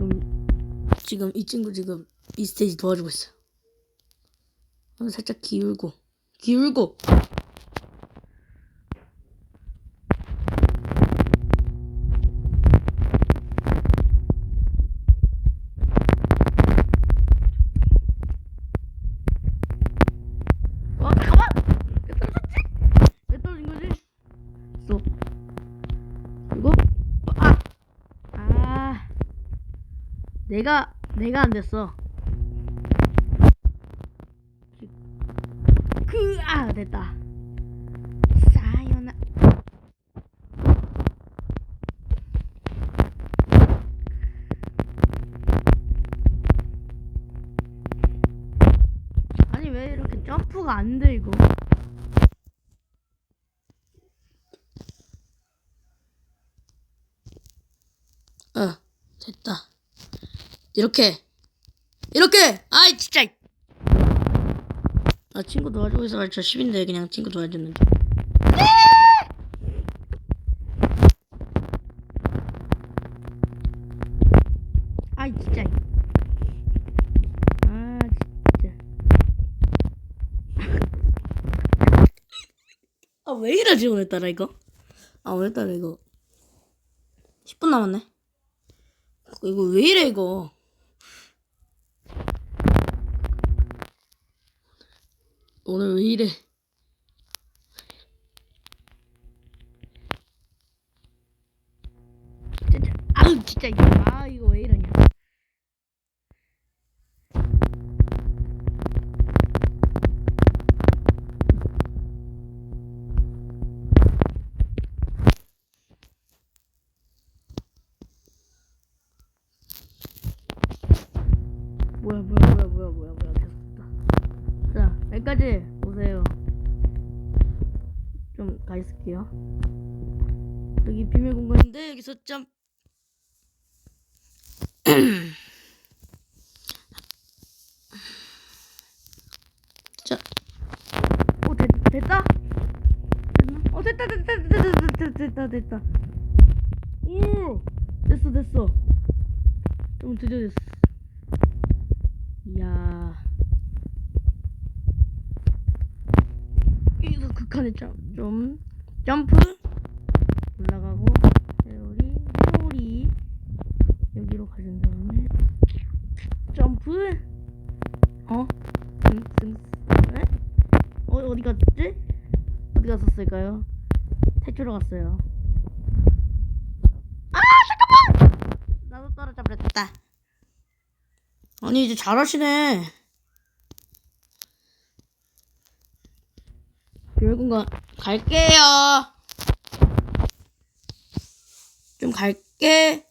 지금 지금 이 친구 지금 이 스테이지 도와주고 있어요. 살짝 기울고 기울고 어 잠깐만 왜 떨어졌지? 왜 떨어진 거지? 쏙 그리고 아 아, 내가 내가 안 됐어. 그아 됐다. 사요나. 아니 왜 이렇게 점프가 안 돼 이거? 어 됐다. 이렇게. 이렇게! 아이 진짜. 아 친구 도와주고 있어 저 10인데 그냥 친구 도와줬는데 아이 진짜. 아 진짜. 아 왜 이러지 오늘따라 이거? 아 오늘따라 이거. 10분 남았네. 이거 왜 이래 이거 오늘 왜 이래? 진짜 아우 진짜 이거 아 이거 왜 이러냐. 뭐야 뭐야 뭐야 뭐야 뭐야 여기까지 오세요. 좀 가 있을게요. 여기 비밀 공간인데 여기서 점. 자, 오 됐, 됐다. 됐나? 어 됐다 됐다 됐다 됐다 됐다 됐다. 오 됐어 됐어. 좀 드디어 됐어. 이야. 극한의 점, 좀 점프 올라가고 회오리 회오리 여기로 가진 다음에 점프 어? 음, 음, 네? 어 어디 갔지? 어디 갔었을까요? 탈출로 갔어요. 아 잠깐만! 나도 떨어져 버렸다. 아니 이제 잘하시네. 별공간 갈게요. 좀 갈게요.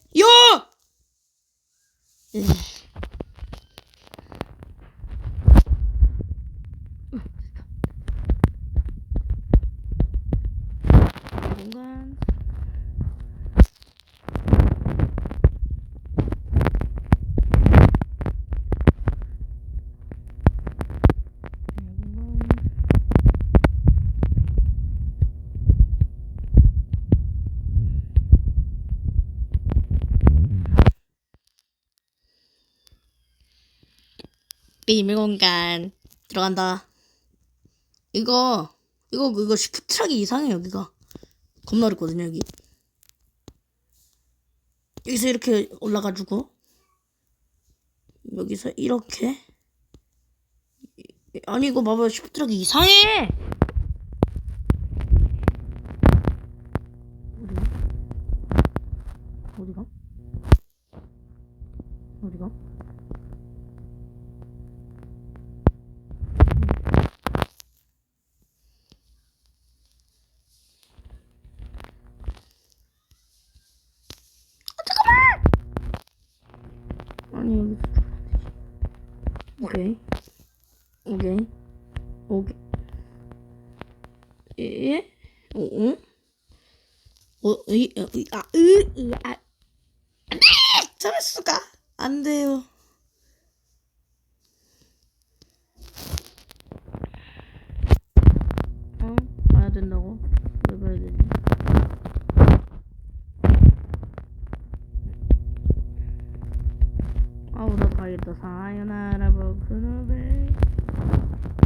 비밀 공간 들어간다. 이거 이거 이거 시프트하기 이상해 여기가 겁나 어렵거든요 여기. 여기서 이렇게 올라가지고 여기서 이렇게 아니 이거 봐봐요 시프트하기 이상해. 어디가? 어디가? 어디가? 아니 여기 오케이 오케이 오케이 예? 어? 어? 어? 이, 어, 이, 아, 으, 으, 아, 안 돼! 저럴 수가 안 돼요. げるとさよなら僕のベイ